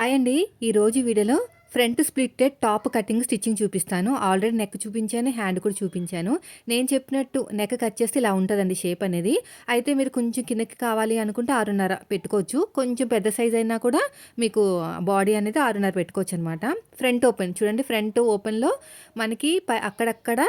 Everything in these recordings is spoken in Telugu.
హాయ్ అండి ఈరోజు వీడియోలో front splitted top cutting stitching చూపిస్తాను. ఆల్రెడీ నెక్ చూపించాను హ్యాండ్ కూడా చూపించాను. నేను చెప్పినట్టు నెక్ కట్ చేస్తే ఇలా ఉంటుందండి షేప్ అనేది. అయితే మీరు కొంచెం కిందకి కావాలి అనుకుంటే ఆరున్నర పెట్టుకోవచ్చు. కొంచెం పెద్ద సైజ్ అయినా కూడా మీకు బాడీ అనేది ఆరున్నర పెట్టుకోవచ్చు అనమాట ఫ్రంట్ ఓపెన్. చూడండి ఫ్రంట్ ఓపెన్లో మనకి అక్కడక్కడ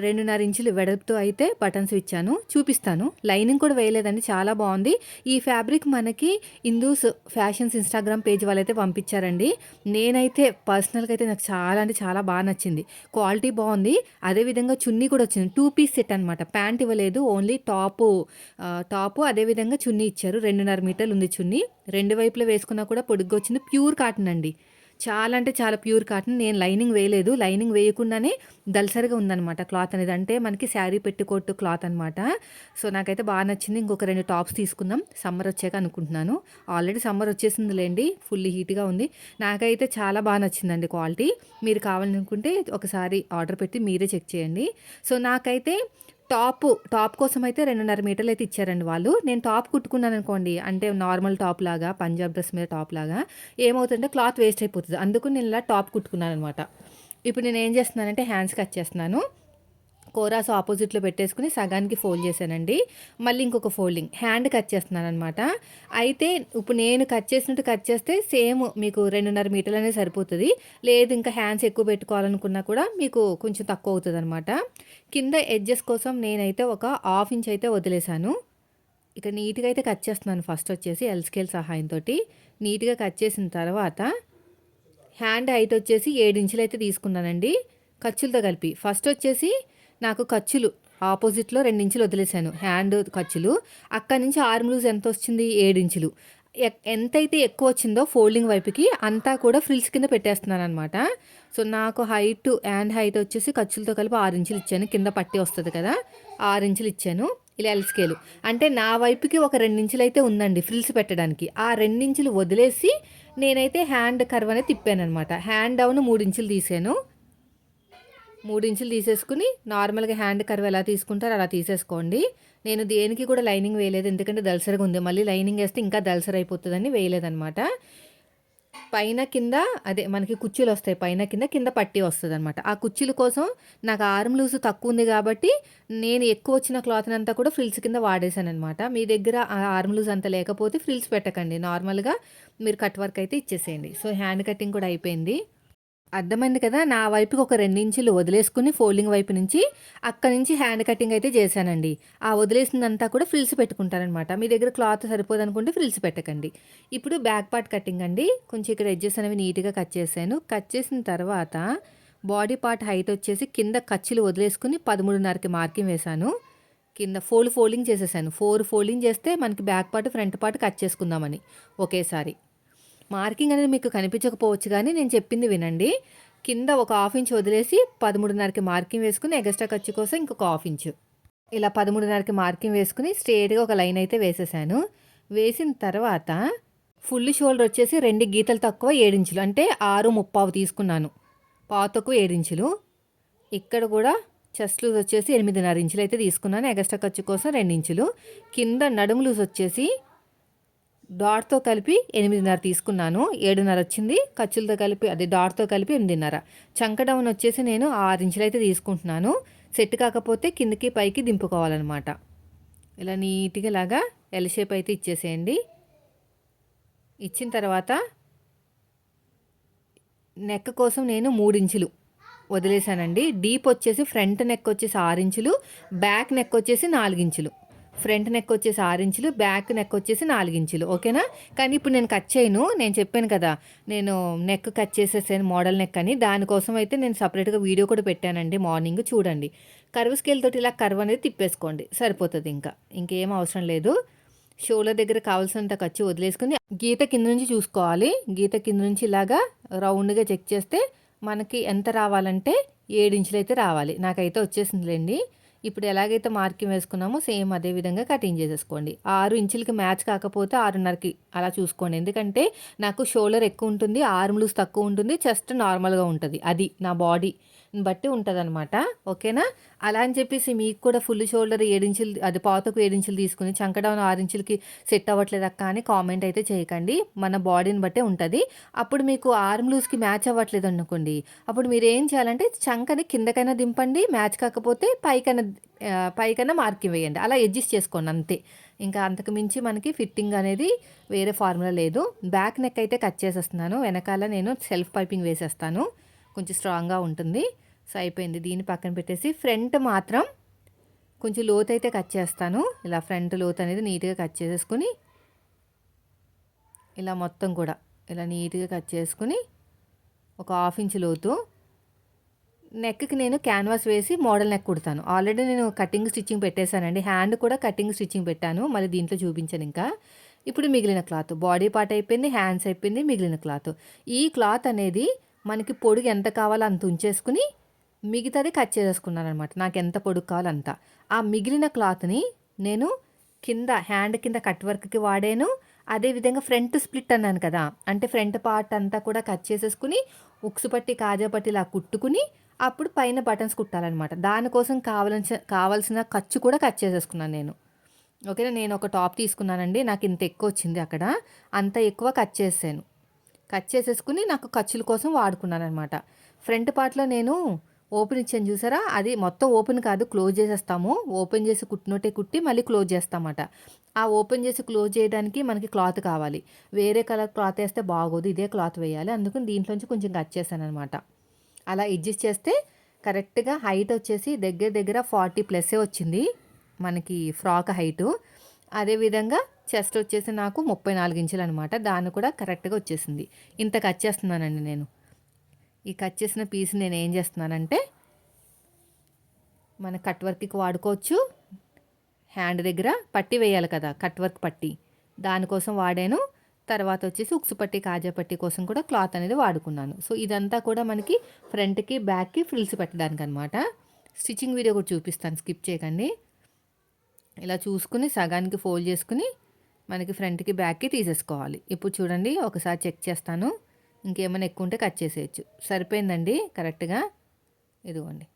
రెండున్నర ఇంచులు వెడల్పుతో అయితే బటన్స్ ఇచ్చాను. చూపిస్తాను. లైనింగ్ కూడా వేయలేదండి. చాలా బాగుంది. ఈ ఫ్యాబ్రిక్ మనకి హిందూస్ ఫ్యాషన్స్ ఇన్స్టాగ్రామ్ పేజ్ వాళ్ళైతే పంపించారండి. నేనైతే పర్సనల్గా అయితే నాకు చాలా అంటే చాలా బాగా నచ్చింది. క్వాలిటీ బాగుంది. అదేవిధంగా చున్నీ కూడా వచ్చింది. టూ పీస్ సెట్ అనమాట ప్యాంట్ ఇవ్వలేదు. ఓన్లీ టాపు టాపు అదేవిధంగా చున్నీ ఇచ్చారు. రెండున్నర మీటర్లు ఉంది చున్నీ. రెండు వైపులా వేసుకున్నా కూడా పొడుగ్గా వచ్చింది. ప్యూర్ కాటన్ అండి. చాలా అంటే చాలా ప్యూర్ కాటన్. నేను లైనింగ్ వేయలేదు. లైనింగ్ వేయకుండానే దల్సరిగా ఉందన్నమాట క్లాత్ అనేది. అంటే మనకి శారీ పెట్టుకోట్టు క్లాత్ అనమాట సో నాకైతే బాగా నచ్చింది. ఇంకొక రెండు టాప్స్ తీసుకుందాం. సమ్మర్ వచ్చాక అనుకుంటున్నాను. ఆల్రెడీ సమ్మర్ వచ్చేసింది లేండి ఫుల్ హీట్గా ఉంది. నాకైతే చాలా బాగా నచ్చిందండి క్వాలిటీ. మీరు కావాలనుకుంటే ఒకసారి ఆర్డర్ పెట్టి మీరే చెక్ చేయండి. సో నాకైతే టాప్ టాప్ కోసం అయితే రెండున్నర మీటర్లు అయితే ఇచ్చారండి వాళ్ళు. నేను టాప్ కుట్టుకున్నాను అనుకోండి అంటే నార్మల్ టాప్ లాగా పంజాబ్ డ్రెస్ మీద టాప్ లాగా ఏమవుతుందంటే క్లాత్ వేస్ట్ అయిపోతుంది. అందుకు నేను ఇలా టాప్ కుట్టుకున్నాను అనమాట ఇప్పుడు నేను ఏం చేస్తున్నానంటే హ్యాండ్స్ కట్ చేస్తున్నాను. కోరాస్ ఆపోజిట్లో పెట్టేసుకుని సగానికి ఫోల్డ్ చేశానండి. మళ్ళీ ఇంకొక ఫోల్డింగ్. హ్యాండ్ కట్ చేస్తున్నాను అనమాట అయితే ఇప్పుడు నేను కట్ చేసినట్టు కట్ చేస్తే సేమ్ మీకు రెండున్నర మీటర్లు అనేది సరిపోతుంది. లేదు ఇంకా హ్యాండ్స్ ఎక్కువ పెట్టుకోవాలనుకున్నా కూడా మీకు కొంచెం తక్కువ అవుతుంది అనమాట కింద ఎడ్జెస్ కోసం నేనైతే ఒక హాఫ్ ఇంచ్ అయితే వదిలేశాను. ఇక నీట్గా అయితే కట్ చేస్తున్నాను ఫస్ట్ వచ్చేసి ఎల్ స్కేల్ సహాయంతో నీట్గా కట్ చేసిన తర్వాత హ్యాండ్ హైట్ వచ్చేసి ఏడు ఇంచులు అయితే తీసుకున్నానండి. ఖర్చులతో కలిపి. ఫస్ట్ వచ్చేసి నాకు ఖర్చులు. ఆపోజిట్లో రెండించులు వదిలేశాను. హ్యాండ్ ఖర్చులు. అక్కడి నుంచి ఆర్మ్ లూజ్ ఎంత వచ్చింది ఏడు ఇంచులు ఎక్- ఎంతైతే ఎక్కువ వచ్చిందో ఫోల్డింగ్ వైపుకి అంతా కూడా ఫ్రిల్స్ కింద పెట్టేస్తున్నాను అనమాట సో నాకు హైట్ హ్యాండ్ హైట్ వచ్చేసి ఖర్చులతో కలిపి ఆరు ఇంచులు ఇచ్చాను. కింద పట్టి వస్తుంది కదా. ఆరు ఇంచులు ఇచ్చాను. ఇలా ఎల్ స్కేలు అంటే నా వైపుకి ఒక రెండు ఇంచులు అయితే ఉందండి ఫ్రిల్స్ పెట్టడానికి. ఆ రెండించులు వదిలేసి నేనైతే హ్యాండ్ కర్వ్ అనేది తిప్పాను అనమాట హ్యాండ్ డౌన్ మూడు ఇంచులు తీసాను. మూడు ఇంచులు తీసేసుకుని నార్మల్గా హ్యాండ్ కర్వ్ ఎలా తీసుకుంటారో అలా తీసేసుకోండి. నేను దేనికి కూడా లైనింగ్ వేయలేదు ఎందుకంటే దల్సరిగా ఉంది. మళ్ళీ లైనింగ్ వేస్తే ఇంకా దల్సర్ అయిపోతుందని వేయలేదనమాట పైన కింద అదే మనకి కుర్చీలు వస్తాయి పైన కింద కింద పట్టి వస్తుంది అనమాట ఆ కుర్చీల కోసం నాకు ఆర్మ్ లూజ్ తక్కువ ఉంది కాబట్టి నేను ఎక్కువ వచ్చిన క్లాత్ అంతా కూడా ఫ్రిల్స్ కింద వాడేశాను అనమాట మీ దగ్గర ఆ ఆర్మ్ లూజ్ అంత లేకపోతే ఫ్రిల్స్ పెట్టకండి. నార్మల్గా మీరు కట్ వర్క్ అయితే ఇచ్చేసేయండి. సో హ్యాండ్ కటింగ్ కూడా అయిపోయింది. అర్థమైంది కదా? నా వైపుకి ఒక రెండించులు వదిలేసుకుని ఫోల్డింగ్ వైపు నుంచి అక్కడ నుంచి హ్యాండ్ కటింగ్ అయితే చేశానండి. ఆ వదిలేసిందంతా కూడా ఫ్రిల్స్ పెట్టుకుంటారనమాట మీ దగ్గర క్లాత్ సరిపోదు అనుకుంటే ఫ్రిల్స్ పెట్టకండి. ఇప్పుడు బ్యాక్ పార్ట్ కటింగ్ అండి. కొంచెం ఇక్కడ ఎడ్జెస్ అనేవి నీట్గా కట్ చేశాను. కట్ చేసిన తర్వాత బాడీ పార్ట్ హైట్ వచ్చేసి కింద ఖర్చులు వదిలేసుకుని పదమూడున్నరకి మార్కింగ్ వేశాను. కింద ఫోల్డ్ ఫోల్డింగ్ చేసేసాను. ఫోర్ ఫోల్డింగ్ చేస్తే మనకి back part front part cut చేసుకుందామని ఒకేసారి. మార్కింగ్ అనేది మీకు కనిపించకపోవచ్చు కానీ నేను చెప్పింది వినండి. కింద ఒక హాఫ్ ఇంచ్ వదిలేసి పదమూడున్నరకి మార్కింగ్ వేసుకుని ఎగస్ట్రా ఖర్చు కోసం ఇంకొక హాఫ్ ఇంచు. ఇలా పదమూడున్నరకి మార్కింగ్ వేసుకుని స్ట్రేట్గా ఒక లైన్ అయితే వేసేసాను. వేసిన తర్వాత ఫుల్ షోల్డర్ వచ్చేసి రెండు గీతలు తక్కువ ఏడించులు అంటే ఆరు ముప్పావు తీసుకున్నాను. పావు తక్కువ ఏడించులు ఇక్కడ కూడా చెస్ట్ లూజ్ వచ్చేసి ఎనిమిదిన్నర ఇంచులు అయితే తీసుకున్నాను ఎగస్ట్రా ఖర్చు కోసం రెండు ఇంచులు. కింద నడుము లూజ్ వచ్చేసి డాట్తో కలిపి ఎనిమిదిన్నర తీసుకున్నాను. ఏడున్నర వచ్చింది. ఖర్చులతో కలిపి అది డాట్తో కలిపి ఎనిమిదిన్నర. చంక డౌన్ వచ్చేసి నేను ఆరు ఇంచులు అయితే తీసుకుంటున్నాను. సెట్ కాకపోతే కిందకి పైకి దింపుకోవాలన్నమాట. ఇలా నీట్గా లాగా ఎల్ షేప్ అయితే ఇచ్చేసేయండి. ఇచ్చిన తర్వాత నెక్ కోసం నేను మూడు ఇంచులు వదిలేశానండి. డీప్ వచ్చేసి ఫ్రంట్ నెక్ వచ్చేసి ఆరు ఇంచులు బ్యాక్ నెక్ వచ్చేసి నాలుగించులు ఫ్రంట్ నెక్ వచ్చేసి ఆరు ఇంచులు బ్యాక్ నెక్ వచ్చేసి నాలుగు ఇంచులు. ఓకేనా? కానీ ఇప్పుడు నేను కట్ చేయను. నేను చెప్పాను కదా నేను నెక్ కట్ చేసేసాను మోడల్ నెక్ అని. దానికోసం అయితే నేను సపరేట్గా వీడియో కూడా పెట్టానండి మార్నింగ్ చూడండి. కర్వ్ స్కేల్ తోటి ఇలా కర్వ్ అనేది తిప్పేసుకోండి సరిపోతుంది ఇంకా. ఇంకేం అవసరం లేదు. షోల్డర్ దగ్గర కావాల్సినంత ఖర్చు వదిలేసుకుని గీత కింద నుంచి చూసుకోవాలి. గీత కింద నుంచి ఇలాగా రౌండ్గా చెక్ చేస్తే మనకి ఎంత రావాలంటే ఏడు ఇంచులు అయితే రావాలి. నాకైతే వచ్చేసిందిలేండి. ఇప్పుడు ఎలాగైతే మార్కింగ్ వేసుకున్నామో సేమ్ అదే విధంగా కటింగ్ చేసేసుకోండి. ఆరు ఇంచులకి మ్యాచ్ కాకపోతే ఆరున్నరకి అలా చూసుకోండి. ఎందుకంటే నాకు షోల్డర్ ఎక్కువ ఉంటుంది ఆర్మ్ లూస్ తక్కువ ఉంటుంది చెస్ట్ నార్మల్గా ఉంటుంది. అది నా బాడీ. బట్టి ఉంటుందన్నమాట. ఓకేనా? అలా అని చెప్పేసి మీకు కూడా ఫుల్ షోల్డర్ ఏడించులు అది పాతకు ఏడించులు తీసుకుని చంకడౌన్ ఆరించులకి సెట్ అవ్వట్లేదు అక్క అని కామెంట్ అయితే చేయకండి. మన బాడీని బట్టే ఉంటుంది. అప్పుడు మీకు ఆర్మ్ లూజ్కి మ్యాచ్ అవ్వట్లేదు అనుకోండి. అప్పుడు మీరు ఏం చేయాలంటే చంకని కిందకైనా దింపండి మ్యాచ్ కాకపోతే పైకైనా పైకైనా మార్కింగ్ వేయండి. అలా అడ్జస్ట్ చేసుకోండి అంతే. ఇంకా అంతకు మించి మనకి ఫిట్టింగ్ అనేది వేరే ఫార్ములా లేదు. బ్యాక్ నెక్ అయితే కట్ చేసేస్తున్నాను. వెనకాల నేను సెల్ఫ్ పైపింగ్ వేసేస్తాను. కొంచెం స్ట్రాంగ్గా ఉంటుంది. సో అయిపోయింది దీన్ని పక్కన పెట్టేసి ఫ్రంట్ మాత్రం కొంచెం లోతు అయితే కట్ చేస్తాను. ఇలా ఫ్రంట్ లోతు అనేది నీట్గా కట్ చేసేసుకుని ఇలా మొత్తం కూడా ఇలా నీట్గా కట్ చేసుకుని ఒక హాఫ్ ఇంచ్ లోతు నెక్కి నేను క్యాన్వాస్ వేసి మోడల్ నెక్ కుడతాను. ఆల్రెడీ నేను కటింగ్ స్టిచ్చింగ్ పెట్టేశానండి. హ్యాండ్ కూడా కటింగ్ స్టిచ్చింగ్ పెట్టాను. మళ్ళీ దీంట్లో చూపించాను ఇంకా. ఇప్పుడు మిగిలిన క్లాత్. బాడీ పార్ట్ అయిపోయింది హ్యాండ్స్ అయిపోయింది మిగిలిన క్లాత్. ఈ క్లాత్ అనేది మనకి పొడుగు ఎంత కావాలో అంత ఉంచేసుకుని మిగతాది కట్ చేసేసుకున్నాను అనమాట నాకు ఎంత పొడుగు కావాలంత. అంత ఆ మిగిలిన క్లాత్ని నేను కింద హ్యాండ్ కింద కట్ వర్క్కి వాడాను. అదేవిధంగా ఫ్రంట్ స్ప్లిట్ అన్నాను కదా అంటే ఫ్రంట్ పార్ట్ అంతా కూడా కట్ చేసేసుకుని ఉక్సు పట్టి కాజా పట్టి ఇలా కుట్టుకుని అప్పుడు పైన బటన్స్ కుట్టాలన్నమాట. దానికోసం కావాల్సిన కావాల్సిన ఖర్చు కూడా కట్ చేసేసుకున్నాను నేను. ఓకేనా? నేను ఒక టాప్ తీసుకున్నానండి. నాకు ఇంత ఎక్కువ వచ్చింది అక్కడ. అంత ఎక్కువ కట్ చేసాను కట్ చేసేసుకుని నాకు ఖర్చుల కోసం వాడుకున్నాను అనమాట ఫ్రంట్ పార్ట్లో నేను ఓపెన్ ఇచ్చాను చూసారా? అది మొత్తం ఓపెన్ కాదు క్లోజ్ చేసేస్తాము. ఓపెన్ చేసి కుట్టినట్టే కుట్టి మళ్ళీ క్లోజ్ చేస్తామట. ఆ ఓపెన్ చేసి క్లోజ్ చేయడానికి మనకి క్లాత్ కావాలి. వేరే కలర్ క్లాత్ వేస్తే బాగోదు ఇదే క్లాత్ వేయాలి. అందుకని దీంట్లోంచి కొంచెం కట్ చేశాను అనమాట అలా అడ్జస్ట్ చేస్తే కరెక్ట్గా హైట్ వచ్చేసి దగ్గర దగ్గర ఫార్టీ ప్లస్సే వచ్చింది మనకి ఫ్రాక్ హైటు. అదేవిధంగా చెస్ట్ వచ్చేసి నాకు ముప్పై నాలుగు ఇంచులు అనమాట దాన్ని కూడా కరెక్ట్గా వచ్చేసింది. ఇంత కట్ చేస్తున్నానండి నేను. ఈ కట్ చేసిన పీస్ నేను ఏం చేస్తున్నానంటే మన కట్ వర్క్కి వాడుకోవచ్చు. హ్యాండ్ దగ్గర పట్టి వేయాలి కదా కట్ వర్క్ పట్టి. దానికోసం వాడాను. తర్వాత వచ్చేసి ఉక్సు పట్టి కాజా పట్టి కోసం కూడా క్లాత్ అనేది వాడుకున్నాను. సో ఇదంతా కూడా మనకి ఫ్రంట్కి బ్యాక్కి ఫ్రిల్స్ పెట్టడానికి అనమాట స్టిచ్చింగ్ వీడియో కూడా చూపిస్తాను స్కిప్ చేయకండి. ఇలా చూసుకుని సగానికి ఫోల్డ్ చేసుకుని మనకి ఫ్రంట్కి బ్యాక్కి తీసేసుకోవాలి. ఇప్పుడు చూడండి ఒకసారి చెక్ చేస్తాను. ఇంకేమైనా ఎక్కువ ఉంటే కట్ చేసేయచ్చు. సరిపోయిందండి? కరెక్ట్గా? ఇదిగోండి.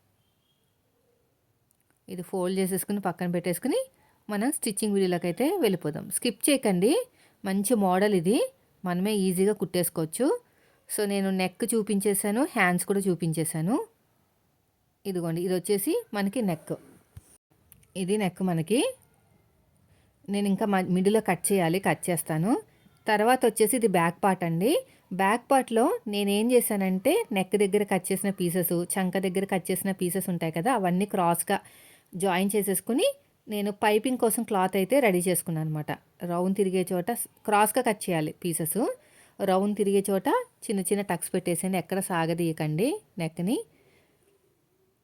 ఇది ఫోల్డ్ చేసేసుకుని పక్కన పెట్టేసుకుని మనం స్టిచ్చింగ్ వీడియోలోకి అయితే వెళ్ళిపోదాం. స్కిప్ చేయకండి. మంచి మోడల్ ఇది. మనమే ఈజీగా కుట్టేసుకోవచ్చు. సో నేను నెక్ చూపించేశాను హ్యాండ్స్ కూడా చూపించేశాను. ఇదిగోండి ఇది వచ్చేసి మనకి నెక్. ఇది నెక్ మనకి. నేను ఇంకా మిడిల్లో కట్ చేయాలి కట్ చేస్తాను. తర్వాత వచ్చేసి ఇది బ్యాక్ పార్ట్ అండి. బ్యాక్ పార్ట్లో నేనేం చేశానంటే నెక్ దగ్గర కట్ చేసిన పీసెస్ చంక దగ్గర కట్ చేసిన పీసెస్ ఉంటాయి కదా అవన్నీ క్రాస్గా జాయిన్ చేసేసుకుని నేను పైపింగ్ కోసం క్లాత్ అయితే రెడీ చేసుకున్నాను అనమాట రౌండ్ తిరిగే చోట క్రాస్గా కట్ చేయాలి పీసెస్. రౌండ్ తిరిగే చోట చిన్న చిన్న టక్స్ పెట్టేసాను ఎక్కడ సాగదీయకండి నెక్ని.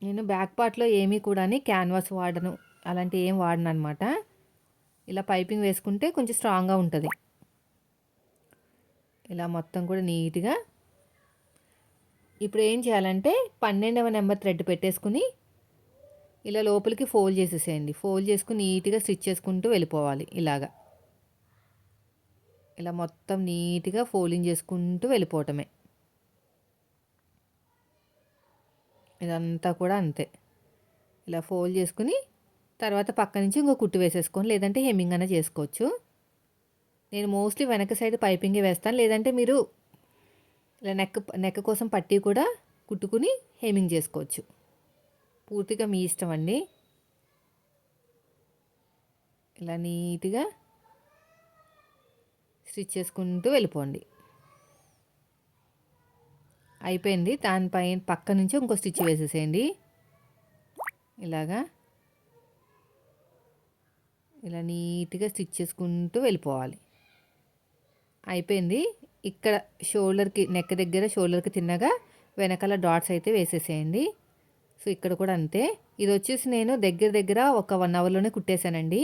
నేను బ్యాక్ పార్ట్లో ఏమీ కూడా క్యాన్వాస్ వాడను అలాంటి ఏం వాడను అనమాట ఇలా పైపింగ్ వేసుకుంటే కొంచెం స్ట్రాంగ్గా ఉంటుంది. ఇలా మొత్తం కూడా నీట్గా. ఇప్పుడు ఏం చేయాలంటే పన్నెండవ నెంబర్ థ్రెడ్ పెట్టేసుకుని ఇలా లోపలికి ఫోల్డ్ చేసేసేయండి. ఫోల్డ్ చేసుకుని నీట్గా స్టిచ్ చేసుకుంటూ వెళ్ళిపోవాలి ఇలాగా. ఇలా మొత్తం నీట్గా ఫోల్డింగ్ చేసుకుంటూ వెళ్ళిపోవటమే. ఇదంతా కూడా అంతే. ఇలా ఫోల్డ్ చేసుకుని తర్వాత పక్క నుంచి ఇంకో కుట్టు వేసేసుకొని లేదంటే హెమ్మింగ్ అన్న చేసుకోవచ్చు. నేను మోస్ట్లీ వెనక సైడ్ పైపింగే వేస్తాను. లేదంటే మీరు ఇలా నెక్ నెక్ కోసం పట్టి కూడా కుట్టుకుని హేమింగ్ చేసుకోవచ్చు. పూర్తిగా మీ ఇష్టం అండి. ఇలా నీట్గా స్టిచ్ చేసుకుంటూ వెళ్ళిపోండి. అయిపోయింది. దానిపై పక్క నుంచి ఇంకో స్టిచ్ వేసేసేయండి. ఇలాగా. ఇలా నీట్గా స్టిచ్ చేసుకుంటూ వెళ్ళిపోవాలి. అయిపోయింది. ఇక్కడ షోల్డర్కి నెక్ దగ్గర షోల్డర్కి తిన్నగా వెనకాల డాట్స్ అయితే వేసేసేయండి. సో ఇక్కడ కూడా అంతే. ఇది వచ్చేసి నేను దగ్గర దగ్గర ఒక వన్ అవర్లోనే కుట్టేశానండి.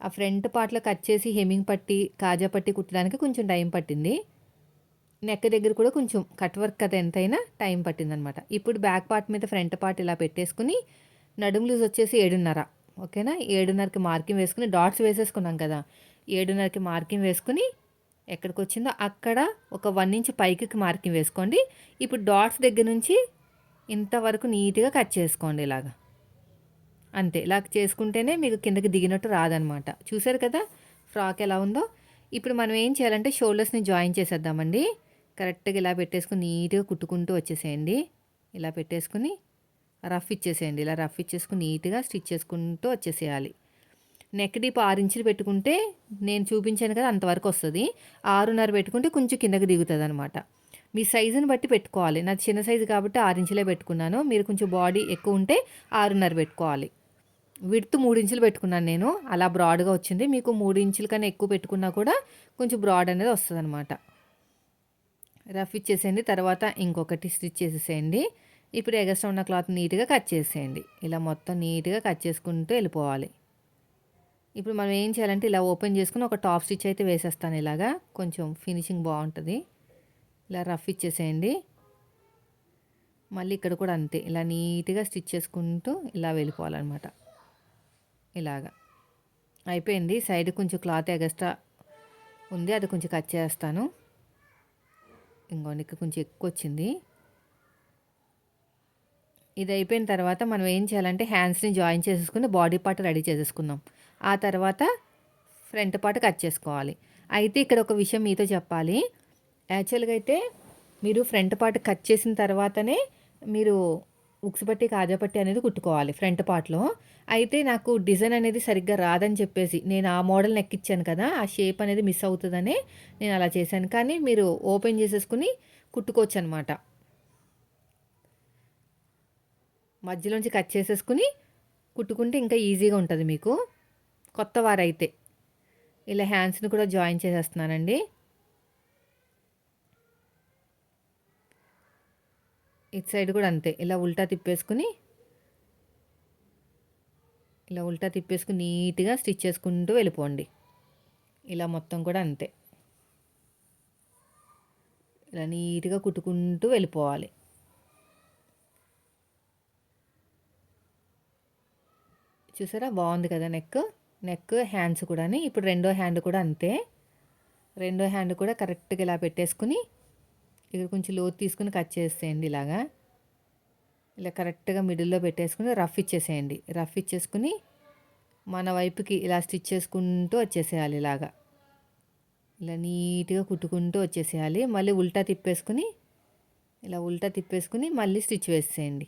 ఆ ఫ్రంట్ పార్ట్లో కట్ చేసి హెమ్మింగ్ పట్టి కాజా పట్టి కుట్టడానికి కొంచెం టైం పట్టింది. నెక్ దగ్గర కూడా కొంచెం కట్ వర్క్ కదా ఎంతైనా టైం పట్టిందనమాట. ఇప్పుడు బ్యాక్ పార్ట్ మీద ఫ్రంట్ పార్ట్ ఇలా పెట్టేసుకుని నడుము లూజ్ వచ్చేసి ఏడున్నర. ఓకేనా? ఏడున్నరకి మార్కింగ్ వేసుకుని డాట్స్ వేసేసుకున్నాం కదా. ఏడున్నరకి మార్కింగ్ వేసుకుని ఎక్కడికి వచ్చిందో అక్కడ ఒక వన్ ఇంచ్ పైకి మార్కింగ్ వేసుకోండి. ఇప్పుడు డాట్స్ దగ్గర నుంచి ఇంతవరకు నీట్గా కట్ చేసుకోండి ఇలాగా. అంతే ఇలా చేసుకుంటేనే మీకు కిందకి దిగినట్టు రాదనమాట. చూసారు కదా ఫ్రాక్ ఎలా ఉందో. ఇప్పుడు మనం ఏం చేయాలంటే షోల్డర్స్ని జాయిన్ చేసేద్దామండి. కరెక్ట్గా ఇలా పెట్టేసుకుని నీట్గా కుట్టుకుంటూ వచ్చేసేయండి. ఇలా పెట్టేసుకుని రఫ్ ఇచ్చేసేయండి ఇలా రఫ్ ఇచ్చేసుకుని నీట్గా స్టిచ్ చేసుకుంటూ వచ్చేసేయాలి. నెక్ డీప్ ఆరు ఇంచులు పెట్టుకుంటే నేను చూపించాను కదా అంతవరకు వస్తుంది. ఆరున్నర పెట్టుకుంటే కొంచెం కిందకి దిగుతుంది అనమాట మీ సైజుని బట్టి పెట్టుకోవాలి. నాది చిన్న సైజు కాబట్టి ఆరు ఇంచులే పెట్టుకున్నాను. మీరు కొంచెం బాడీ ఎక్కువ ఉంటే ఆరున్నర పెట్టుకోవాలి. విడ్త్ మూడు ఇంచులు పెట్టుకున్నాను నేను. అలా బ్రాడ్గా వచ్చింది. మీకు మూడు ఇంచుల కన్నా ఎక్కువ పెట్టుకున్నా కూడా కొంచెం బ్రాడ్ అనేది వస్తుంది అనమాట రఫ్ ఇచ్చేసేయండి. తర్వాత ఇంకొకటి స్టిచ్ చేసేసేయండి. ఇప్పుడు ఎగస్ట్రా ఉన్న క్లాత్ నీట్గా కట్ చేసేయండి. ఇలా మొత్తం నీట్గా కట్ చేసుకుంటూ వెళ్ళిపోవాలి. ఇప్పుడు మనం ఏం చేయాలంటే ఇలా ఓపెన్ చేసుకుని ఒక టాప్ స్టిచ్ అయితే వేసేస్తాను ఇలాగా. కొంచెం ఫినిషింగ్ బాగుంటుంది. ఇలా రఫ్ ఇచ్చేసేయండి. మళ్ళీ ఇక్కడ కూడా అంతే. ఇలా నీట్గా స్టిచ్ చేసుకుంటూ ఇలా వెళ్ళిపోవాలన్నమాట. ఇలాగా. అయిపోయింది. సైడ్ కొంచెం క్లాత్ ఎగస్ట్రా ఉంది. అది కొంచెం కట్ చేస్తాను. ఇంకోండి ఇక్కడ కొంచెం ఎక్కువ వచ్చింది. ఇది అయిపోయిన తర్వాత మనం ఏం చేయాలంటే హ్యాండ్స్ని జాయిన్ చేసేసుకుని బాడీ పార్ట్ రెడీ చేసేసుకుందాం. ఆ తర్వాత ఫ్రంట్ పార్ట్ కట్ చేసుకోవాలి. అయితే ఇక్కడ ఒక విషయం మీతో చెప్పాలి. యాక్చువల్గా అయితే మీరు ఫ్రంట్ పార్ట్ కట్ చేసిన తర్వాతనే మీరు ఉక్స్ పట్టి కాజాపట్టి అనేది కుట్టుకోవాలి ఫ్రంట్ పార్ట్లో. అయితే నాకు డిజైన్ అనేది సరిగ్గా రాదని చెప్పేసి నేను ఆ మోడల్ నెక్కిచ్చాను కదా ఆ షేప్ అనేది మిస్ అవుతుందని నేను అలా చేశాను. కానీ మీరు ఓపెన్ చేసేసుకుని కుట్టుకోవచ్చు అనమాట మధ్యలోంచి కట్ చేసేసుకుని కుట్టుకుంటే ఇంకా ఈజీగా ఉంటుంది మీకు. కొత్త వారైతే ఇలా హ్యాండ్స్ని కూడా జాయిన్ చేసేస్తున్నానండి. ఇటు సైడ్ కూడా అంతే. ఇలా ఉల్టా తిప్పేసుకుని ఇలా ఉల్టా తిప్పేసుకుని నీట్గా స్టిచ్ చేసుకుంటూ వెళ్ళిపోండి. ఇలా మొత్తం కూడా అంతే. ఇలా నీట్గా కుట్టుకుంటూ వెళ్ళిపోవాలి. చూసారా? బాగుంది కదా నెక్? నెక్ హ్యాండ్స్ కూడా ఇప్పుడు రెండో హ్యాండ్ కూడా అంతే. రెండో హ్యాండ్ కూడా కరెక్ట్గా ఇలా పెట్టేసుకుని ఇక్కడ కొంచెం లోతు తీసుకుని కట్ చేసేయండి ఇలాగా. ఇలా కరెక్ట్గా మిడిల్లో పెట్టేసుకుని రఫ్ ఇచ్చేసేయండి. రఫ్ ఇచ్చేసుకుని మన వైపుకి ఇలా స్టిచ్ చేసుకుంటూ వచ్చేసేయాలి ఇలాగా. ఇలా నీట్గా కుట్టుకుంటూ వచ్చేసేయాలి. మళ్ళీ ఉల్టా తిప్పేసుకుని ఇలా ఉల్టా తిప్పేసుకుని మళ్ళీ స్టిచ్ వేసేయండి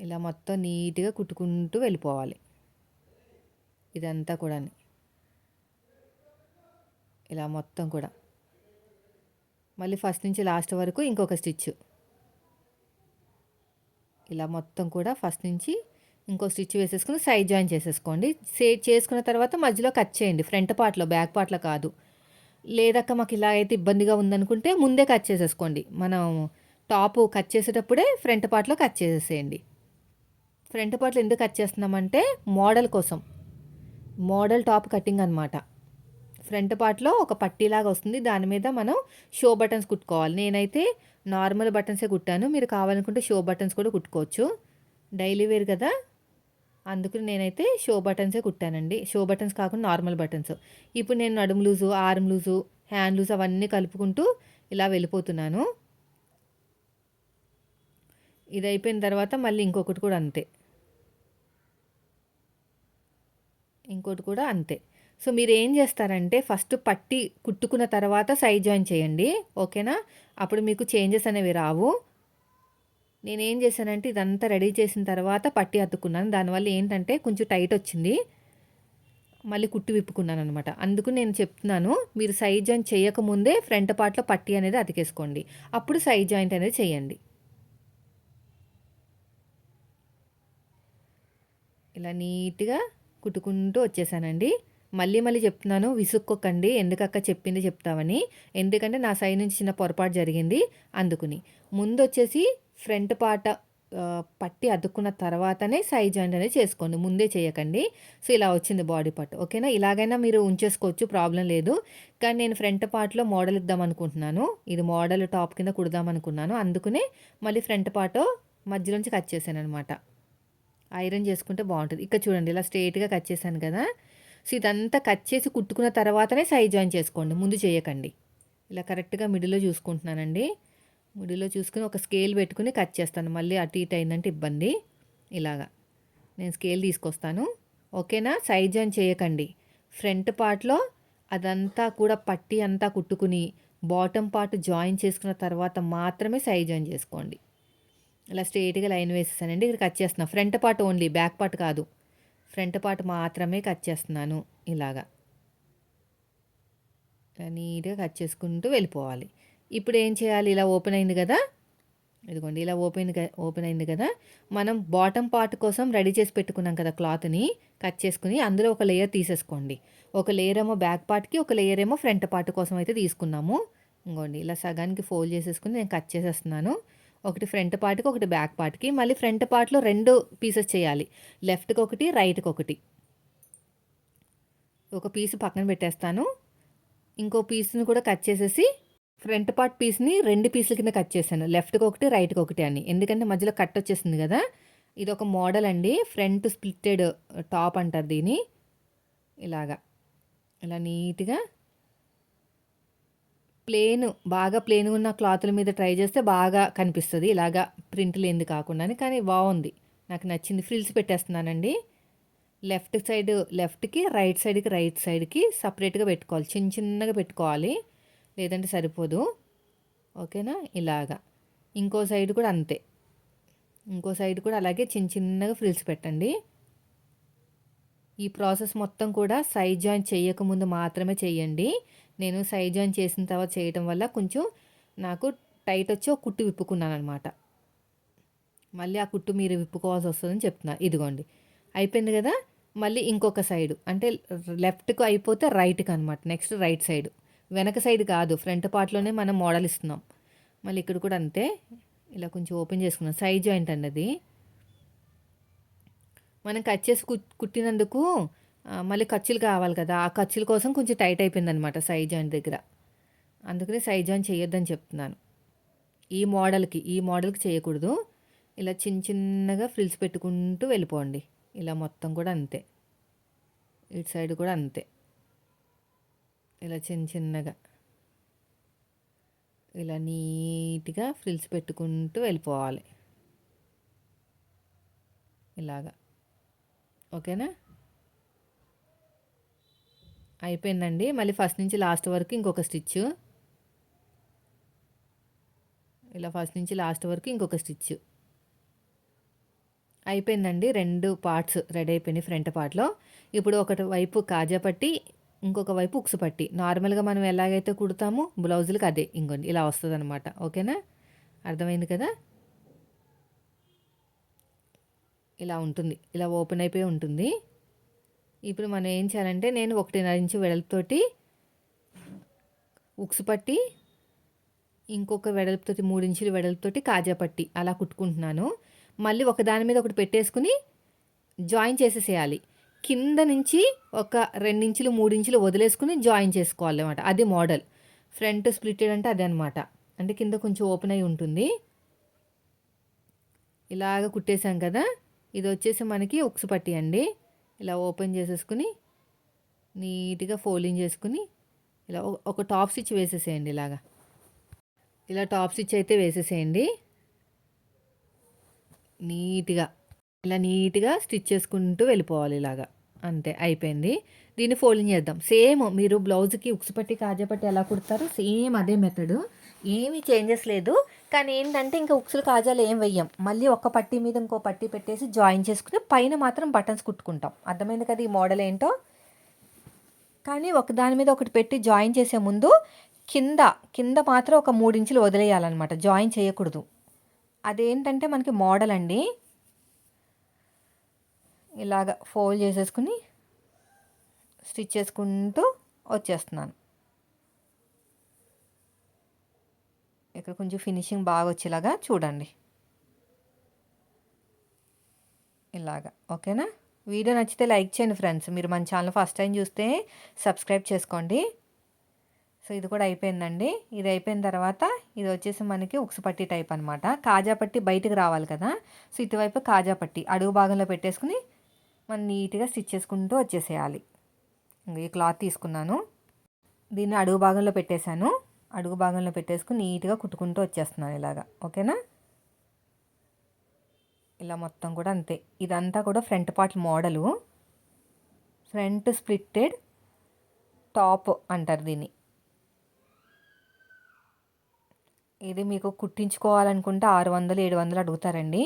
ఇలా మొత్తం నీట్గా కుట్టుకుంటూ వెళ్ళిపోవాలి. ఇదంతా కూడా ఇలా మొత్తం కూడా. మళ్ళీ ఫస్ట్ నుంచి లాస్ట్ వరకు ఇంకొక స్టిచ్. ఇలా మొత్తం కూడా ఫస్ట్ నుంచి ఇంకో స్టిచ్ వేసేసుకుని సైడ్ జాయిన్ చేసేసుకోండి. సే చేసుకున్న తర్వాత మధ్యలో కట్ చేయండి. ఫ్రంట్ పార్ట్లో బ్యాక్ పార్ట్లో కాదు. లేదక్క మాకు ఇలా అయితే ఇబ్బందిగా ఉందనుకుంటే ముందే కట్ చేసేసుకోండి. మనం టాప్ కట్ చేసేటప్పుడే ఫ్రంట్ పార్ట్లో కట్ చేసేసేయండి. ఫ్రంట్ పార్ట్లో ఎందుకు కట్ చేస్తున్నామంటే మోడల్ కోసం. మోడల్ టాప్ కటింగ్ అనమాట ఫ్రంట్ పార్ట్లో ఒక పట్టీలాగా వస్తుంది. దాని మీద మనం షో బటన్స్ కుట్టుకోవాలి. నేనైతే నార్మల్ బటన్సే కుట్టాను. మీరు కావాలనుకుంటే షో బటన్స్ కూడా కుట్టుకోవచ్చు. డైలీ వేర్ కదా? అందుకని నేనైతే షో బటన్సే కుట్టానండి. షో బటన్స్ కాకుండా నార్మల్ బటన్స్. ఇప్పుడు నేను నడుము loose arm loose hand loose అవన్నీ కలుపుకుంటూ ఇలా వెళ్ళిపోతున్నాను. ఇది అయిపోయిన తర్వాత మళ్ళీ ఇంకొకటి కూడా అంతే. ఇంకోటి కూడా అంతే. సో మీరు ఏం చేస్తారంటే ఫస్ట్ పట్టి కుట్టుకున్న తర్వాత సైడ్ జాయిన్ చేయండి. ఓకేనా? అప్పుడు మీకు చేంజెస్ అనేవి రావు. నేనేం చేశానంటే ఇదంతా రెడీ చేసిన తర్వాత పట్టి అతుక్కున్నాను. దానివల్ల ఏంటంటే కొంచెం టైట్ వచ్చింది. మళ్ళీ కుట్టు విప్పుకున్నాను అనమాట అందుకు నేను చెప్తున్నాను మీరు సైడ్ జాయింట్ చేయకముందే ఫ్రంట్ పార్ట్లో పట్టి అనేది అతికేసుకోండి. అప్పుడు సైడ్ జాయింట్ అనేది చేయండి. ఇలా నీట్గా కుట్టుకుంటూ వచ్చేసానండి. మళ్ళీ మళ్ళీ చెప్తున్నాను విసుక్కోకండి. ఎందుకక్క చెప్పింది చెప్తామని ఎందుకంటే నా సైడ్ నుంచి చిన్న పొరపాటు జరిగింది అందుకుని. ముందు వచ్చేసి ఫ్రంట్ పార్ట్ పట్టి అద్దుకున్న తర్వాతనే సైజ్ జాయింట్ అనేది చేసుకోండి. ముందే చేయకండి. సో ఇలా వచ్చింది బాడీ పార్ట్. ఓకేనా? ఇలాగైనా మీరు ఉంచేసుకోవచ్చు ప్రాబ్లం లేదు. కానీ నేను ఫ్రంట్ పార్ట్లో మోడల్ ఇద్దాం అనుకుంటున్నాను. ఇది మోడల్ టాప్ కింద కుడదాం అనుకున్నాను. అందుకనే మళ్ళీ ఫ్రంట్ పార్ట్ మధ్యలోంచి కట్ చేశాను అనమాట ఐరన్ చేసుకుంటే బాగుంటుంది. ఇక్కడ చూడండి ఇలా స్ట్రైట్గా కట్ చేశాను కదా. సో ఇదంతా కట్ చేసి కుట్టుకున్న తర్వాతనే సైజ్ జాయిన్ చేసుకోండి. ముందు చేయకండి. ఇలా కరెక్ట్గా మిడిల్లో చూసుకుంటున్నానండి. మిడిలో చూసుకుని ఒక స్కేల్ పెట్టుకుని కట్ చేస్తాను. మళ్ళీ అటు ఇటు అయిందంటే ఇబ్బంది. ఇలాగా. నేను స్కేల్ తీసుకొస్తాను. ఓకేనా? సైజ్ జాయిన్ చేయకండి. ఫ్రంట్ పార్ట్లో అదంతా కూడా పట్టి అంతా కుట్టుకుని బాటమ్ పార్ట్ జాయిన్ చేసుకున్న తర్వాత మాత్రమే సైజ్ జాయిన్ చేసుకోండి. ఇలా స్ట్రైట్గా లైన్ వేసేసానండి. ఇక్కడ కట్ చేస్తున్నాను front part only back part కాదు. ఫ్రంట్ పార్ట్ మాత్రమే కట్ చేస్తున్నాను ఇలాగా. నీట్గా కట్ చేసుకుంటూ వెళ్ళిపోవాలి. ఇప్పుడు ఏం చేయాలి? ఇలా ఓపెన్ అయింది కదా? ఇదిగోండి ఇలా ఓపెన్ ఓపెన్ అయింది కదా? మనం బాటమ్ పార్ట్ కోసం రెడీ చేసి పెట్టుకున్నాం కదా క్లాత్ని కట్ చేసుకుని అందులో ఒక లేయర్ తీసేసుకోండి. ఒక లేయర్ ఏమో బ్యాక్ పార్ట్కి ఒక లేయర్ ఏమో ఫ్రంట్ పార్ట్ కోసం అయితే తీసుకున్నాము. ఇంకోండి ఇలా సగానికి ఫోల్డ్ చేసేసుకుని నేను కట్ చేసేస్తున్నాను. ఒకటి ఫ్రంట్ పార్ట్కి ఒకటి బ్యాక్ పార్ట్కి. మళ్ళీ ఫ్రంట్ పార్ట్లో రెండు పీసెస్ చేయాలి. లెఫ్ట్కి ఒకటి రైట్కి ఒకటి. ఒక పీస్ పక్కన పెట్టేస్తాను. ఇంకో పీస్ని కూడా కట్ చేసేసి ఫ్రంట్ పార్ట్ పీస్ని రెండు పీసుల కింద కట్ చేశాను. లెఫ్ట్కి ఒకటి రైట్కి ఒకటి అని. ఎందుకంటే మధ్యలో కట్ వచ్చేసింది కదా. ఇది ఒక మోడల్ అండి. ఫ్రంట్ స్ప్లిట్టెడ్ టాప్ అంటారు దీని ఇలాగా. ఇలా నీట్గా ప్లేన్ బాగా ప్లేన్ ఉన్న క్లాతుల మీద ట్రై చేస్తే బాగా కనిపిస్తుంది. ఇలాగా ప్రింట్ లేనిది కాకుండా కానీ బాగుంది నాకు నచ్చింది. ఫ్రిల్స్ పెట్టేస్తున్నానండి. లెఫ్ట్ సైడ్ లెఫ్ట్కి రైట్ సైడ్కి రైట్ సైడ్కి సపరేట్గా పెట్టుకోవాలి. చిన్న చిన్నగా పెట్టుకోవాలి. లేదంటే సరిపోదు. ఓకేనా? ఇలాగా. ఇంకో సైడ్ కూడా అంతే. ఇంకో సైడ్ కూడా అలాగే చిన్న చిన్నగా ఫ్రిల్స్ పెట్టండి. ఈ ప్రాసెస్ మొత్తం కూడా సైడ్ జాయిన్ చేయకముందు మాత్రమే చేయండి. నేను సైడ్ జాయిన్ చేసిన తర్వాత చేయటం వల్ల కొంచెం నాకు టైట్ వచ్చి ఒక కుట్టు విప్పుకున్నాను అనమాట మళ్ళీ ఆ కుట్టు మీరు విప్పుకోవాల్సి వస్తుందని చెప్తున్నా. ఇదిగోండి. అయిపోయింది కదా? మళ్ళీ ఇంకొక సైడు. అంటే లెఫ్ట్కు అయిపోతే రైట్కి అనమాట నెక్స్ట్ రైట్ సైడ్. వెనక సైడ్ కాదు. ఫ్రంట్ పార్ట్లోనే మనం మోడల్ ఇస్తున్నాం. మళ్ళీ ఇక్కడ కూడా అంతే. ఇలా కొంచెం ఓపెన్ చేసుకున్నాం. సైడ్ జాయింట్ అండి అది మనం కట్ చేసి కుట్టినందుకు మళ్ళీ ఖర్చులు కావాలి కదా. ఆ ఖర్చుల కోసం కొంచెం టైట్ అయిపోయింది అనమాట సైజ్ జాయింట్ దగ్గర. అందుకనే సైజ్ జాయింట్ చేయొద్దని చెప్తున్నాను. ఈ మోడల్కి ఈ మోడల్కి చేయకూడదు ఇలా చిన్న చిన్నగా ఫ్రిల్స్ పెట్టుకుంటూ వెళ్ళిపోండి. ఇలా మొత్తం కూడా అంతే. ఇటు సైడ్ కూడా అంతే. ఇలా చిన్న చిన్నగా. ఇలా నీట్గా ఫ్రిల్స్ పెట్టుకుంటూ వెళ్ళిపోవాలి. ఇలాగా. ఓకేనా? అయిపోయిందండి. మళ్ళీ ఫస్ట్ నుంచి లాస్ట్ వరకు ఇంకొక స్టిచ్. ఇలా ఫస్ట్ నుంచి లాస్ట్ వరకు ఇంకొక స్టిచ్. అయిపోయిందండి. రెండు పార్ట్స్ రెడీ అయిపోయినాయి ఫ్రంట్ పార్ట్లో. ఇప్పుడు ఒకటి వైపు కాజా పట్టి ఇంకొక వైపు ఉక్సు పట్టి. నార్మల్గా మనం ఎలాగైతే కుడతామో బ్లౌజులకు అదే. ఇంకోండి ఇలా వస్తుంది అనమాట ఓకేనా? అర్థమైంది కదా? ఇలా ఉంటుంది. ఇలా ఓపెన్ అయిపోయి ఉంటుంది. ఇప్పుడు మనం ఏం చేయాలంటే నేను ఒకటిన్నర ఇంచు వెడల్పుతోటి ఉక్సు పట్టి ఇంకొక వెడల్పుతోటి మూడు ఇంచులు వెడల్పుతోటి కాజా పట్టి అలా కుట్టుకుంటున్నాను. మళ్ళీ ఒక దాని మీద ఒకటి పెట్టేసుకుని జాయిన్ చేసేసేయాలి. కింద నుంచి ఒక రెండించులు మూడించులు వదిలేసుకుని జాయిన్ చేసుకోవాలి అనమాట అది మోడల్. ఫ్రంట్ స్ప్లిటెడ్ అంటే అదే అనమాట అంటే కింద కొంచెం ఓపెన్ అయి ఉంటుంది. ఇలాగ కుట్టేశాం కదా. ఇది వచ్చేసి మనకి ఉక్సు పట్టి అండి. ఇలా ఓపెన్ చేసేసుకుని నీట్గా ఫోల్డింగ్ చేసుకుని ఇలా ఒక టాప్ స్టిచ్ వేసేసేయండి ఇలాగా. ఇలా టాప్ స్టిచ్ అయితే వేసేసేయండి. నీట్గా ఇలా నీట్గా స్టిచ్ చేసుకుంటూ వెళ్ళిపోవాలి ఇలాగా. అంతే అయిపోయింది. దీన్ని ఫోల్డింగ్ చేద్దాం. సేమ్ మీరు బ్లౌజ్కి ఉక్సు పట్టి కాజాపట్టి ఎలా కుడతారో సేమ్ అదే మెథడు. ఏమీ చేంజెస్ లేదు. కానీ ఏంటంటే ఇంకా ఉక్సులు కాజాలు ఏం వెయ్యం. మళ్ళీ ఒక పట్టి మీద ఇంకో పట్టి పెట్టేసి జాయిన్ చేసుకుని పైన మాత్రం బటన్స్ కుట్టుకుంటాం. అర్థమైంది కదా ఈ మోడల్ ఏంటో? కానీ ఒక దాని మీద ఒకటి పెట్టి జాయిన్ చేసే ముందు కింద కింద మాత్రం ఒక మూడించులు వదిలేయాలన్నమాట. జాయిన్ చేయకూడదు. అదేంటంటే మనకి మోడల్ అండి. ఇలాగ ఫోల్డ్ చేసేసుకుని స్టిచ్ చేసుకుంటూ వచ్చేస్తున్నాను. ఇక్కడ కొంచెం ఫినిషింగ్ బాగా వచ్చేలాగా చూడండి. ఇలాగా ఓకేనా? వీడియో నచ్చితే లైక్ చేయండి ఫ్రెండ్స్. మీరు మన ఛానల్ ఫస్ట్ టైం చూస్తే సబ్స్క్రైబ్ చేసుకోండి. సో ఇది కూడా అయిపోయిందండి. ఇది అయిపోయిన తర్వాత ఇది వచ్చేసి మనకి ఉక్సుపట్టి టైప్ అనమాట కాజా పట్టి బయటకు రావాలి కదా. సో ఇటువైపు కాజా పట్టి అడుగు భాగంలో పెట్టేసుకుని మనం నీట్గా స్టిచ్ చేసుకుంటూ వచ్చేసేయాలి. ఈ క్లాత్ తీసుకున్నాను. దీన్ని అడుగు భాగంలో పెట్టేశాను. అడుగు భాగంలో పెట్టేసుకుని నీట్గా కుట్టుకుంటూ వచ్చేస్తున్నాను ఇలాగా. ఓకేనా? ఇలా మొత్తం కూడా అంతే. ఇదంతా కూడా front part model. Front splitted top అంటారు దీన్ని. ఇది మీకు కుట్టించుకోవాలనుకుంటే ఆరు వందలు ఏడు వందలు అడుగుతారండి.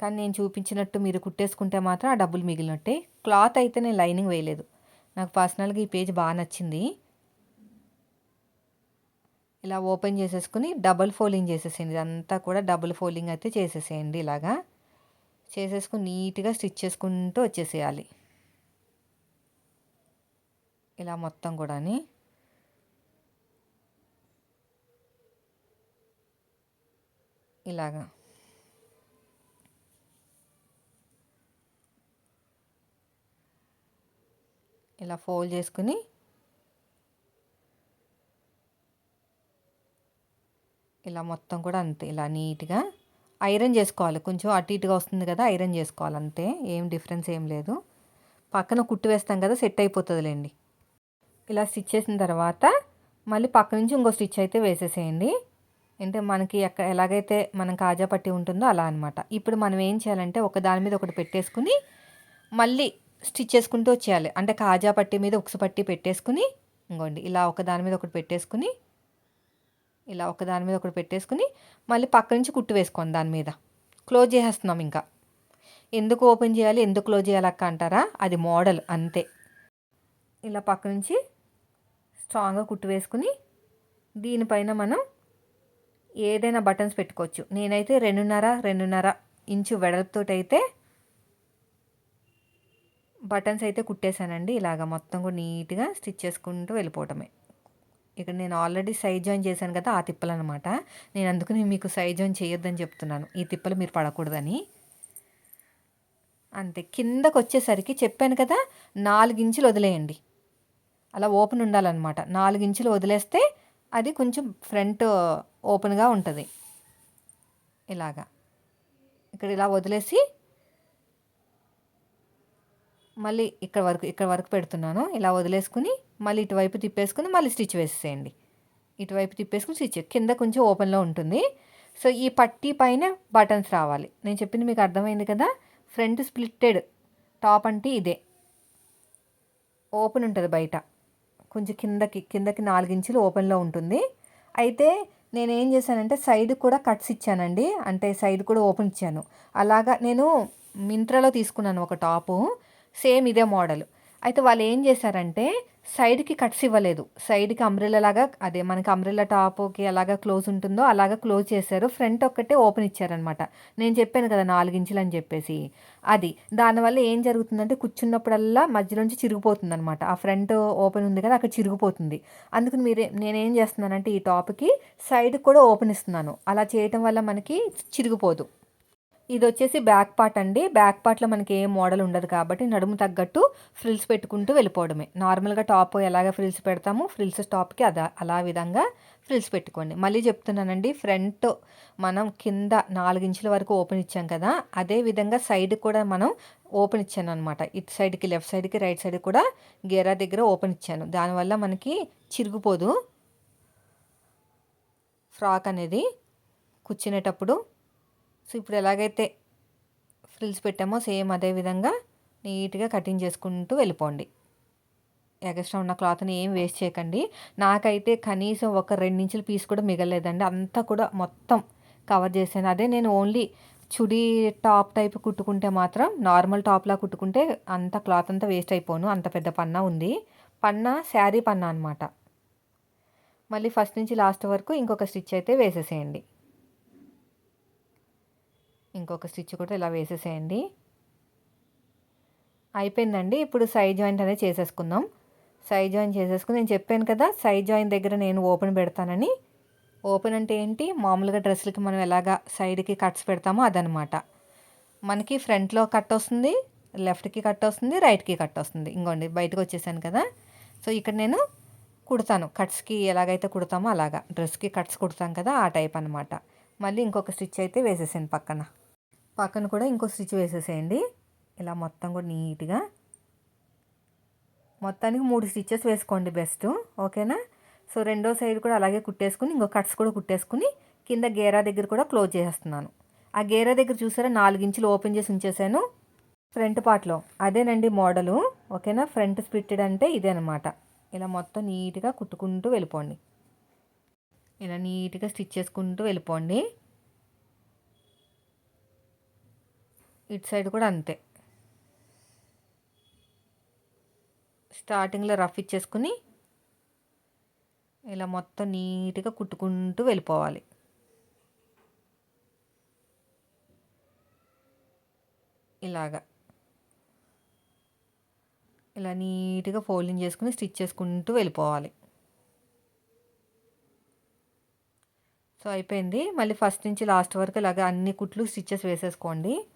కానీ నేను చూపించినట్టు మీరు కుట్టేసుకుంటే మాత్రం ఆ డబ్బులు మిగిలినట్టే. క్లాత్ అయితే నేను లైనింగ్ వేయలేదు. నాకు పర్సనల్గా ఈ పేజ్ బాగా నచ్చింది. ఇలా ఓపెన్ చేసేసుకుని డబుల్ ఫోల్డింగ్ చేసేసేయండి. ఇదంతా కూడా డబుల్ ఫోల్డింగ్ అయితే చేసేసేయండి ఇలాగా. చేసేసుకుని నీట్గా స్టిచ్ చేసుకుంటూ వచ్చేసేయాలి. ఇలా మొత్తం కూడాని. ఇలాగా. ఇలా ఫోల్డ్ చేసుకుని ఇలా మొత్తం కూడా అంతే ఇలా నీట్గా ఐరన్ చేసుకోవాలి. కొంచెం అటు ఇటుగా వస్తుంది కదా ఐరన్ చేసుకోవాలి అంతే ఏం డిఫరెన్స్ ఏం లేదు. పక్కన కుట్టు వేస్తాం కదా సెట్ అయిపోతుందిలేండి. ఇలా స్టిచ్ చేసిన తర్వాత మళ్ళీ పక్క నుంచి ఇంకో స్టిచ్ అయితే వేసేసేయండి. అంటే మనకి ఎక్కడ ఎలాగైతే మనం కాజా పట్టి ఉంటుందో అలా అనమాట ఇప్పుడు మనం ఏం చేయాలంటే ఒక దాని మీద ఒకటి పెట్టేసుకుని మళ్ళీ స్టిచ్ చేసుకుంటూ వచ్చేయాలి. అంటే కాజా పట్టి మీద ఉక్సు పట్టి పెట్టేసుకుని ఇంకోండి ఇలా ఒక దాని మీద ఒకటి పెట్టేసుకుని ఇలా ఒక దాని మీద ఒకటి పెట్టేసుకుని మళ్ళీ పక్క నుంచి కుట్టు వేసుకోండి దాని మీద. క్లోజ్ చేసేస్తున్నాం ఇంకా. ఎందుకు ఓపెన్ చేయాలి? ఎందుకు క్లోజ్ చేయాలి అక్క అంటారా? అది మోడల్ అంతే. ఇలా పక్క నుంచి స్ట్రాంగ్గా కుట్టు వేసుకుని దీనిపైన మనం ఏదైనా బటన్స్ పెట్టుకోవచ్చు. నేనైతే రెండున్నర రెండున్నర ఇంచు వెడల్పుతోటి అయితే బటన్స్ అయితే కుట్టేశానండి. ఇలాగ మొత్తం కూడా నీట్గా స్టిచ్ చేసుకుంటూ వెళ్ళిపోవటమే. ఇక్కడ నేను ఆల్రెడీ సైడ్ జాయిన్ చేశాను కదా ఆ తిప్పలు అనమాట నేను అందుకని మీకు సైడ్ జాయిన్ చేయొద్దని చెప్తున్నాను. ఈ తిప్పలు మీరు పడకూడదని. అంతే కిందకు వచ్చేసరికి చెప్పాను కదా నాలుగు ఇంచులు వదిలేయండి. అలా ఓపెన్ ఉండాలన్నమాట. నాలుగు ఇంచులు వదిలేస్తే అది కొంచెం ఫ్రంట్ ఓపెన్గా ఉంటుంది. ఇలాగా. ఇక్కడ ఇలా వదిలేసి మళ్ళీ ఇక్కడ వరకు ఇక్కడ వరకు పెడుతున్నాను. ఇలా వదిలేసుకుని మళ్ళీ ఇటువైపు తిప్పేసుకుని మళ్ళీ స్టిచ్ వేసేయండి ఇటువైపు తిప్పేసుకుని స్టిచ్ కింద కొంచెం ఓపెన్లో ఉంటుంది. సో ఈ పట్టీ పైన బటన్స్ రావాలి. నేను చెప్పింది మీకు అర్థమైంది కదా? ఫ్రంట్ స్ప్లిట్టెడ్ టాప్ అంటే ఇదే. ఓపెన్ ఉంటుంది బయట. కొంచెం కిందకి కిందకి నాలుగించులు ఓపెన్లో ఉంటుంది. అయితే నేను ఏం చేశానంటే సైడ్ కూడా కట్స్ ఇచ్చానండి. అంటే సైడ్ కూడా ఓపెన్ ఇచ్చాను. అలాగా నేను మింత్రాలో తీసుకున్నాను ఒక టాపు. సేమ్ ఇదే మోడల్. అయితే వాళ్ళు ఏం చేశారంటే సైడ్కి కట్స్ ఇవ్వలేదు. సైడ్కి అంబ్రెల్లా లాగా అదే మనకి అంబ్రెల్లా టాప్కి ఎలాగా క్లోజ్ ఉంటుందో అలాగా క్లోజ్ చేశారు. ఫ్రంట్ ఒక్కటే ఓపెన్ ఇచ్చారనమాట. నేను చెప్పాను కదా నాలుగించులు అని చెప్పేసి. అది. దానివల్ల ఏం జరుగుతుందంటే కూర్చున్నప్పుడల్లా మధ్యలోంచి చిరిగిపోతుంది అనమాట ఆ ఫ్రంట్ ఓపెన్ ఉంది కదా అక్కడ చిరిగిపోతుంది. అందుకని మీరే నేనేం చేస్తున్నానంటే ఈ టాప్కి సైడ్ కూడా ఓపెన్ ఇస్తున్నాను. అలా చేయటం వల్ల మనకి చిరిగిపోదు. ఇది వచ్చేసి బ్యాక్ పార్ట్ అండి బ్యాక్ పార్ట్లో మనకి ఏ మోడల్ ఉండదు కాబట్టి నడుము తగ్గట్టు ఫ్రిల్స్ పెట్టుకుంటూ వెళ్ళిపోవడమే. నార్మల్గా టాప్ ఎలాగ ఫ్రిల్స్ పెడతామో ఫ్రిల్స్ టాప్కి అదా అలా విధంగా ఫ్రిల్స్ పెట్టుకోండి. మళ్ళీ చెప్తున్నానండి ఫ్రంట్ మనం కింద నాలుగించుల వరకు ఓపెన్ ఇచ్చాం కదా అదే విధంగా సైడ్ కూడా మనం ఓపెన్ ఇచ్చాను అనమాట ఇటు సైడ్కి లెఫ్ట్ సైడ్కి రైట్ సైడ్ కూడా గేరా దగ్గర ఓపెన్ ఇచ్చాను. దానివల్ల మనకి చిరిగిపోదు. ఫ్రాక్ అనేది కూర్చునేటప్పుడు సో ఇప్పుడు ఎలాగైతే ఫ్రిల్స్ పెట్టామో సేమ్ అదే విధంగా నీట్గా కటింగ్ చేసుకుంటూ వెళ్ళిపోండి. ఎగస్ట్రా ఉన్న క్లాత్ని ఏం వేస్ట్ చేయకండి. నాకైతే కనీసం ఒక రెండించుల పీస్ కూడా మిగలేదండి అంతా కూడా మొత్తం కవర్ చేశాను. అదే నేను ఓన్లీ చుడీ టాప్ టైప్ కుట్టుకుంటే మాత్రం నార్మల్ టాప్లా కుట్టుకుంటే అంత క్లాత్ అంతా వేస్ట్ అయిపోను. అంత పెద్ద పన్నా ఉంది. పన్నా శారీ పన్నా అనమాట మళ్ళీ ఫస్ట్ నుంచి లాస్ట్ వరకు ఇంకొక స్టిచ్ అయితే వేసేసేయండి. ఇంకొక స్టిచ్ కూడా ఇలా వేసేసేయండి. అయిపోయిందండి. ఇప్పుడు సైడ్ జాయింట్ అనేది చేసేసుకుందాం. సైడ్ జాయిన్ చేసేసుకుని నేను చెప్పాను కదా సైడ్ జాయిన్ దగ్గర నేను ఓపెన్ పెడతానని. ఓపెన్ అంటే ఏంటి? మామూలుగా డ్రెస్సులకి మనం ఎలాగా సైడ్కి కట్స్ పెడతామో అదనమాట. మనకి ఫ్రంట్లో కట్ వస్తుంది లెఫ్ట్కి కట్ వస్తుంది రైట్కి కట్ వస్తుంది. ఇంకోండి బయటకు వచ్చేసాను కదా. సో ఇక్కడ నేను కుడతాను. కట్స్కి ఎలాగైతే కుడతామో అలాగా. డ్రెస్కి కట్స్ కుడతాం కదా ఆ టైప్ అనమాట మళ్ళీ ఇంకొక స్టిచ్ అయితే వేసేసాను పక్కన. పక్కన కూడా ఇంకో స్టిచ్ వేసేసేయండి. ఇలా మొత్తం కూడా నీట్గా. మొత్తానికి మూడు స్టిచ్చెస్ వేసుకోండి బెస్ట్. ఓకేనా? సో రెండో సైడ్ కూడా అలాగే కుట్టేసుకుని ఇంకో కట్స్ కూడా కుట్టేసుకుని కింద గేరా దగ్గర కూడా క్లోజ్ చేసేస్తున్నాను. ఆ గేరా దగ్గర చూసారా? నాలుగు ఇంచులు ఓపెన్ చేసి ఉంచేసాను. ఫ్రంట్ పార్ట్లో. అదేనండి మోడలు. ఓకేనా? ఫ్రంట్ స్పిట్టెడ్ అంటే ఇదే అనమాట ఇలా మొత్తం నీట్గా కుట్టుకుంటూ వెళ్ళిపోండి. ఇలా నీట్గా స్టిచ్ చేసుకుంటూ వెళ్ళిపోండి. ఇటు సైడ్ కూడా అంతే. స్టార్టింగ్లో రఫ్ ఇచ్చేసుకుని ఇలా మొత్తం నీట్గా కుట్టుకుంటూ వెళ్ళిపోవాలి. ఇలాగా. ఇలా నీట్గా ఫోల్డింగ్ చేసుకుని స్టిచ్ చేసుకుంటూ వెళ్ళిపోవాలి. సో అయిపోయింది. మళ్ళీ ఫస్ట్ నుంచి లాస్ట్ వరకు ఇలాగ అన్ని కుట్లు స్టిచ్చెస్ వేసేసుకోండి.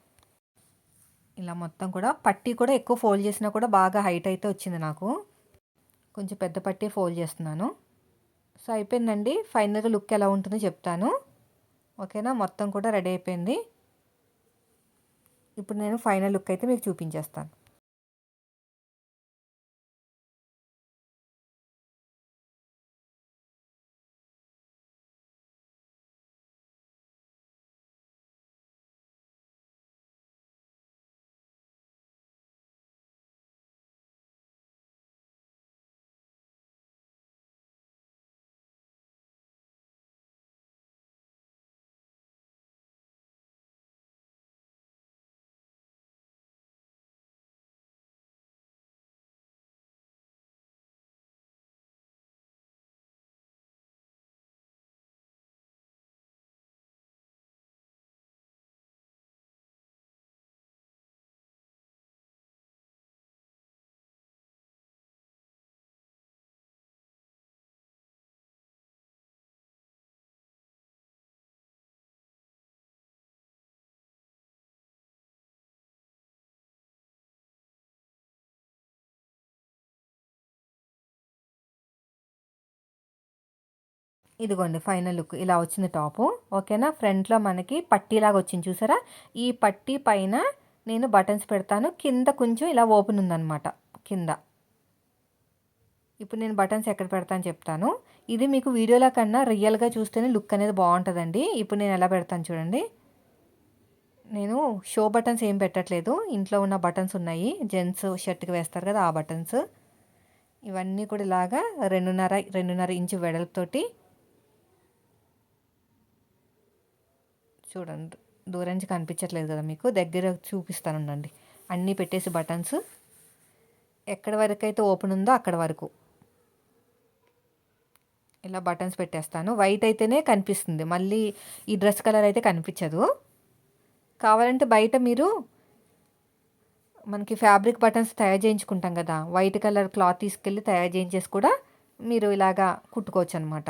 ఇలా మొత్తం కూడా పట్టీ కూడా ఎక్కువ ఫోల్డ్ చేసినా కూడా బాగా హైట్ అయితే వచ్చింది నాకు. కొంచెం పెద్ద పట్టీ ఫోల్డ్ చేస్తున్నాను. సో అయిపోయిందండి. ఫైనల్గా లుక్ ఎలా ఉంటుందో చెప్తాను. ఓకేనా? మొత్తం కూడా రెడీ అయిపోయింది. ఇప్పుడు నేను ఫైనల్ లుక్ అయితే మీకు చూపించేస్తాను. ఇదిగోండి ఫైనల్ లుక్. ఇలా వచ్చింది టాపు. ఓకేనా? ఫ్రంట్లో మనకి పట్టీలాగా వచ్చింది చూసారా? ఈ పట్టీ పైన నేను బటన్స్ పెడతాను. కింద కొంచెం ఇలా ఓపెన్ ఉందన్నమాట. కింద. ఇప్పుడు నేను బటన్స్ ఎక్కడ పెడతాను చెప్తాను. ఇది మీకు వీడియోలో కన్నా రియల్గా చూస్తేనే లుక్ అనేది బాగుంటుందండి. ఇప్పుడు నేను ఎలా పెడతాను చూడండి. నేను షో బటన్స్ ఏం పెట్టట్లేదు. ఇంట్లో ఉన్న బటన్స్ ఉన్నాయి. జెంట్స్ షర్ట్కి వేస్తారు కదా ఆ బటన్స్. ఇవన్నీ కూడా ఇలాగా రెండున్నర రెండున్నర ఇంచు వెడల్పుతోటి చూడండి. దూరం నుంచి కనిపించట్లేదు కదా మీకు. దగ్గర చూపిస్తాను ఉండండి. అన్నీ పెట్టేసి బటన్స్. ఎక్కడి వరకు అయితే ఓపెన్ ఉందో అక్కడ వరకు. ఇలా బటన్స్ పెట్టేస్తాను. వైట్ అయితేనే కనిపిస్తుంది. మళ్ళీ ఈ డ్రెస్ కలర్ అయితే కనిపించదు. కావాలంటే బయట మీరు మనకి ఫ్యాబ్రిక్ బటన్స్ తయారు చేయించుకుంటాం కదా. వైట్ కలర్ క్లాత్ తీసుకెళ్ళి తయారు చేయించేసి కూడా మీరు ఇలాగా కుట్టుకోవచ్చు అనమాట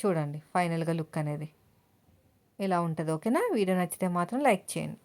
చూడండి ఫైనల్గా లుక్ అనేది. ఇలా ఉంటుంది ఓకేనా? వీడియో నచ్చితే మాత్రం లైక్ చేయండి.